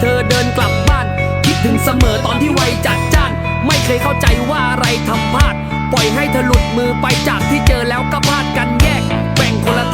เธอเดินกลับบ้าน คิดถึงเสมอตอนที่วัยจัดจ้าน ไม่เคยเข้าใจว่าอะไรทำพลาด ปล่อยให้เธอหลุดมือไปจากที่เจอแล้วก็พลาดกันแยก แบ่งคนละ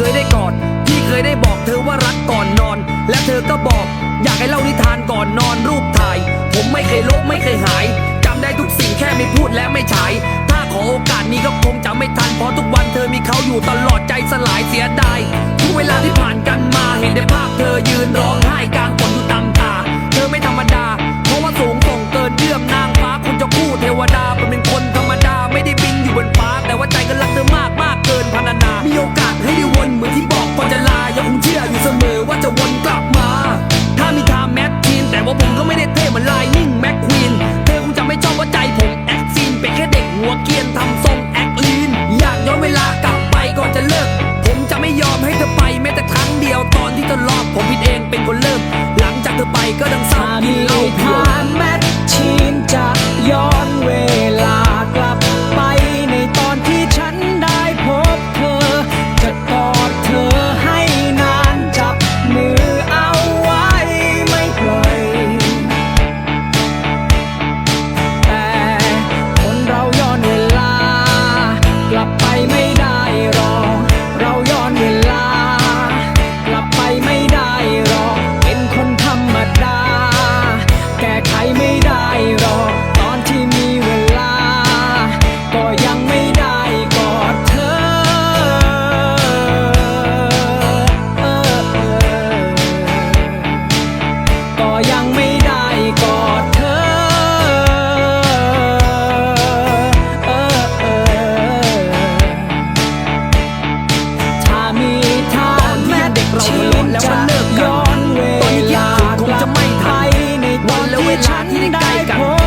เคยได้กอดพี่เคยได้บอกเธอว่ารักก่อนนอน และเธอก็บอก อยากให้เล่านิทานก่อนนอนรูปถ่าย ผมไม่เคยลบไม่เคยหายจำได้ทุกสิ่งแค่ไม่พูดและไม่ฉาย ถ้าขอโอกาสนี้ก็คงจะไม่ทันเพราะทุกวันเธอมีเขาอยู่ตลอดใจสลายเสียดายทุกเวลาที่ผ่านกันมาเห็นได้ภาพเธอยืนร้องไห้ 一该感。